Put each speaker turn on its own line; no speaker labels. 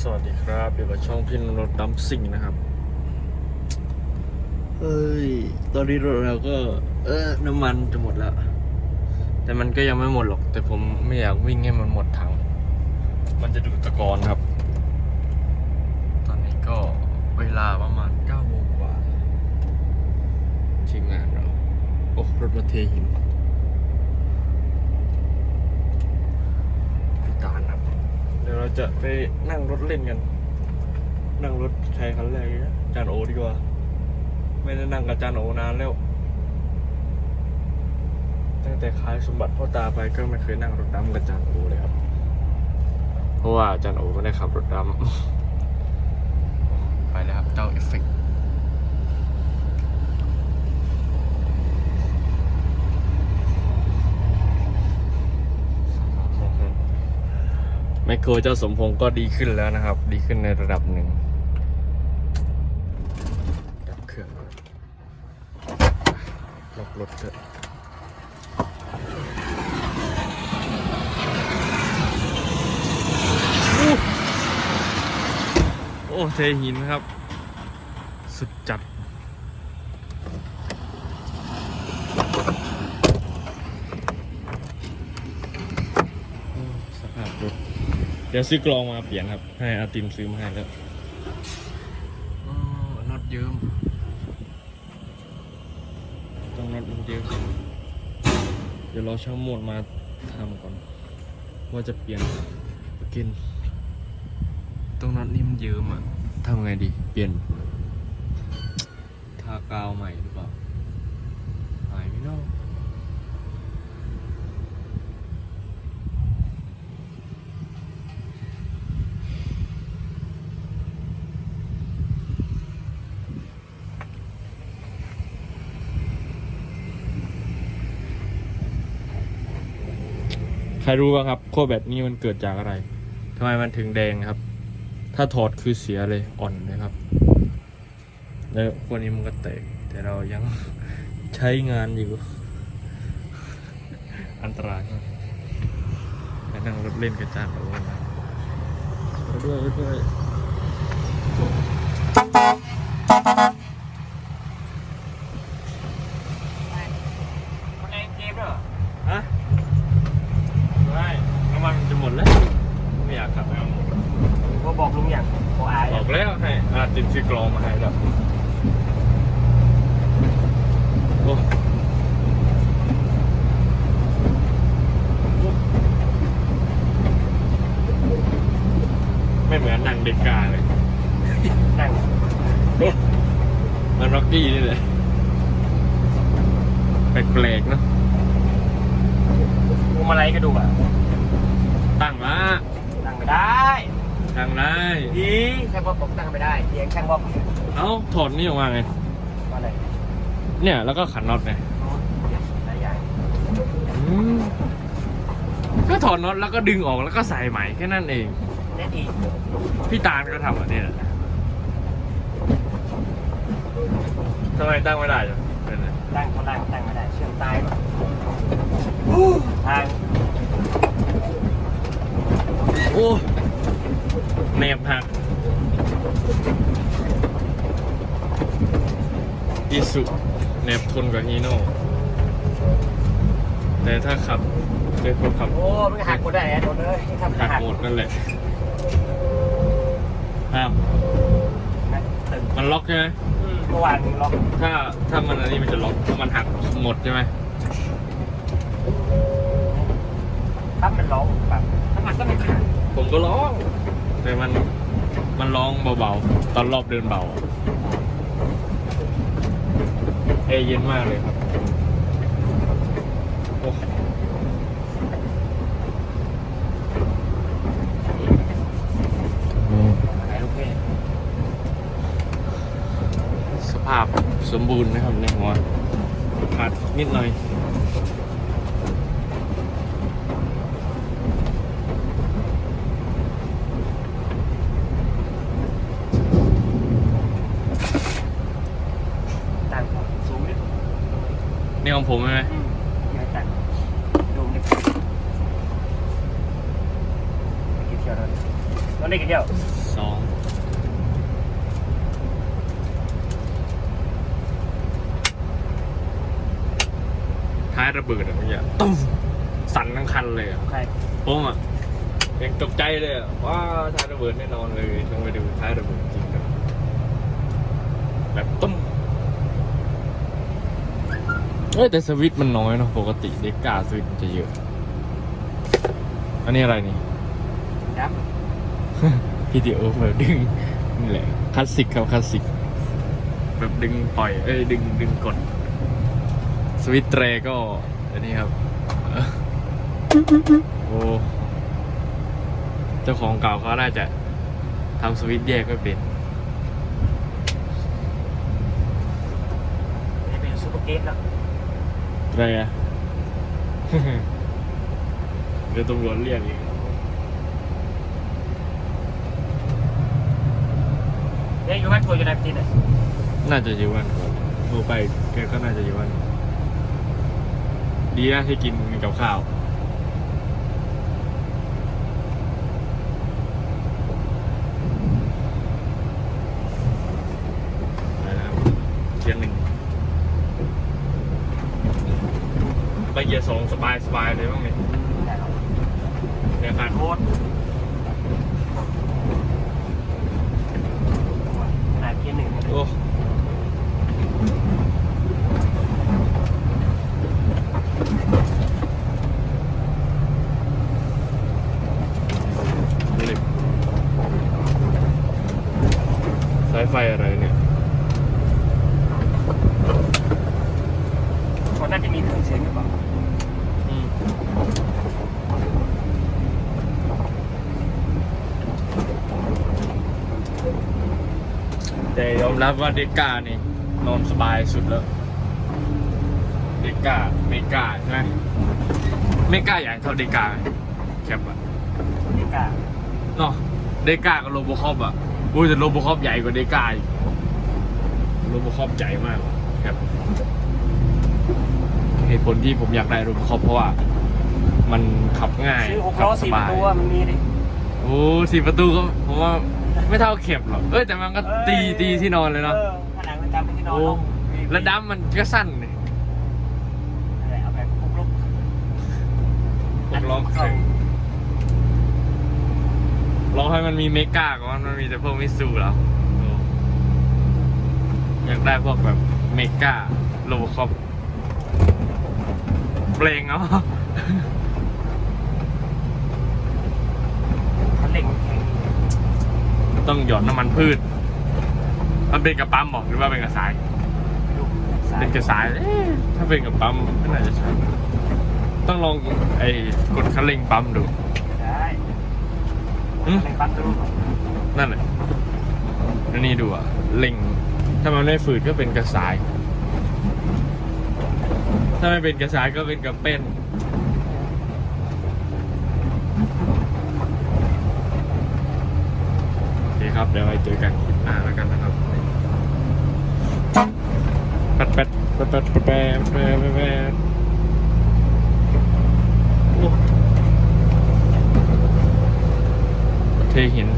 สวัสดีครับอยู่กับช่องพี่นรถดัมซิ่งนะครับ เอ้ย ตอนนี้รถเราก็ เออน้ำมันจะหมดแล้ว แต่มันก็ยังไม่หมดหรอก แต่ผมไม่อยากวิ่งให้มันหมดถัง มันจะดูดตะกอนครับ ตอนนี้ก็เวลาประมาณ9โมงกว่าทีมงานเรา โอ้ รถมาเทหินพิการครับ เดี๋ยวเรา จะไปนั่งรถเล่นกัน นั่งรถใช้คันแรกนะจานโอดีกว่า ไม่ได้นั่งกับจานโอนานแล้ว ตั้งแต่ขายสมบัติพ่อตาไปก็ไม่เคยนั่งรถดำกับจานโอเลยครับ เพราะว่าจานโอไม่ได้ขับรถดำไปแล้วครับเจ้าเอฟเฟกต์ ไมโครเจ้าสมพงศ์ก็ดีขึ้นแล้วนะครับ ดีขึ้นในระดับหนึ่งดับเครื่องล็อกรถเถอะโอ้เทหินครับ สุดจัด อืมสภาพรถเดี๋ยวซื้อกลองมาเปลี่ยนครับ ให้อาติมซื้อมาให้แล้วอ๋อน็อตเยิ้มต้องน็อตมันเยิ้มเดี๋ยวรอช่างโหมดมาทำก่อน ว่าจะเปลี่ยนกิน ตรงน็อตนี่มันเยิ้มอะทำไงดี เปลี่ยน ทากาวใหม่หรือเปล่าหายไม่นอก ใครรู้บ้างครับขั้วแบตนี่มันเกิดจากอะไรทำไมมันถึงแดงครับ ถ้าถอดคือเสียเลยอ่อนนะครับ แล้วขั้วนี้มันก็แตกแต่เรายังใช้งานอยู่ อันตรายมากไปนั่งรถเล่นกับจานโอ้นะไปด้วยไปด้วยะไม่น้ำมันมันจะหมดแล้ว ไม่อยากขับแล้ว
ก็บอกลุงอย่างโออาย
บอกแล้วให้อาติมซื้อกรองมาให้แล้วโอ้ไม่เหมือนหนังเด็กกาเลย
นั่ง
โอ้มันร็อกกี้นี่เลยแปลกๆเนอะ
พวงมาลัยก็ดูอะ
ตั้งละ
นั่งไม่ได้
ตั้งได้
ดีช่างว่าผมนั่งไม่ได้เพียงช่างว่า
เอ้าถอดนี่ออกมาไง
อะไร
เนี่ยแล้วก็ขันน็อตไง
หลายอย่าง
อืมก็ถอดน็อตแล้วก็ดึงออกแล้วก็ใส่ใหม่แค่นั้นเอง
แน่ดี
พี่ตาลก็ทำแบบนี้แหละทำไมตั้งไม่ได้จ้ะเป็นไง
ตั้งก็ตั้งตั้งไม่ได้ เชื่อมตายป่ะทาง
โอ้ เนบหักอีสุเนบทนกว่าฮีโน่แต่ถ้าขับเป็นคนขับ
โอ้มันหักหมดได้แน่โดนเลยทำ
หัก
หัก
หมดนั่นแหละห้าม
ตึง
มันล็อกใช่ไหม
เมื่อวานล็อก
ถ้าถ้ามันอันนี้มันจะล็อกถ้ามันหักหมดใช่ไหม
ถ้ามันร้องแบบถ้ามันก็ไม่ขาด
ผมก็ร้อง แต่มันมันร้องเบาๆ ตอนรอบเดินเบาอะเอร์เย็นมากเลยครับโอ้
อะไรลูกพี่
สภาพสมบูรณ์นะครับในหัวขาดนิดหน่อย
ตั้งสูงดิ
นี่ ของผมใช่ไหม
ยังตั้งดูนี่กี่เที่ยวแล้วเราได้กี่เที่ยว
สสองท้ายระเบิดอะเมื่อกี้ตุ้มสั่นทั้งคันเลยอะ
ใคร
ผมอะยังตกใจเลยอะว่าท้ายระเบิดแน่นอนเลยต้องไปดูท้ายระเบิดจริงกันแบบตุ้ม เอ้ยแต่สวิตช์มันน้อยเนาะปกติเด็กกาสวิตช์มันจะเยอะ อันนี้อะไรนี่
ครับ
พีดีโอแบบดึงนี่แหละคลาสสิกครับคลาสสิกแบบดึงปล่อย เอ้ยดึงดึงกด สวิตช์เตรก็ อันนี้ครับโอ้เจ้าของเก่าเขาน่าจะทำสวิตช์แยกไม่เป็น
นี่เป็นซูเปอร์เกตแล้ว
อะไรอะเดี๋ยวตำรวจเรียกอีก
เนี่ยอยู่บ้านกูอยู่ในประเทศไหน
น่าจะอยู่วันก่อนโทรไปแกก็น่าจะอยู่วัน ดีนะที่กินกับข้าว ไปแล้วเชียงหนึ่ง ไปเกียร์สองสบายสบายเลยบ้างไหม
แต่เรา
เนี่ยขาด
โคตรขนาดเกียร์หนึ่งเนี่ย
โอ้เหล็กสายไฟอะไรเนี่ย
มัน น่าจะมีเครื่องเสียงหรือเปล่า
อืมแต่ยอมรับว่าเดก้านี่นอนสบายสุดแล้ว เดก้าเมกาใช่ไหมเมกาใหญ่เท่าเดก้าไหมแคปอะ
นี่กา
เนาะเดก้ากับโรบคอปอะอุ้ยแต่โรบคอปใหญ่กว่าเดก้าอีกโรบคอปใหญ่มากครับ เหตุผลที่ผมอยากได้โรบคอปเพราะว่า มันขับง่าย
ซื้อหก
ขั
ล้อ
ส
สี่ป
บา
ระ
ย
ตูอะมันมีดิ
โอ้สี่ประตูก็ผมว่าไม่เท่าเข็บหรอกเอ้ยแต่มันก็ตีตีที่นอนเลยเนาะ
ออผนังมันจำเป็นที่นอน
โอ้
เนาะมี
แล้วดั้มมันก็สั้นเลย
นั่นแหละเอาแบบปุ๊บลุก
ผมลอง
เข้า
ลองให้มันมีเมกาก่อนมันมีแต่พวกมิสูแล้วโอ้อยากได้พวกแบบเมกาโลคอป เปลงเอา
คันเร่งมันแข็ง
ต้องหยอดน้ำมันพืช มันเป็นกระปั๊มบอกหรือว่าเป็นกระสาย
ดูสาย
เป็นกระสายเอ๊ะถ้าเป็นกับปั๊มไม่น่าจะใช่ต้องลองไอ้กดคันเร่งปั๊มดู
ได้
อืม
ในปั๊มจะรู้ก่อน
นั่นแหละแล้วนี่ดูอะเร่งถ้ามันไม่ฝืดก็เป็นกระสาย ถ้าไม่เป็นกระชายก็เป็นกระเป็นโอเคครับ เดี๋ยวไปเจอกันคลิปหน้าแล้วกันนะครับแป๊ดแป๊ดแป๊ดแป๊ดแป๊ดแป๊ดแป๊ดเทหิน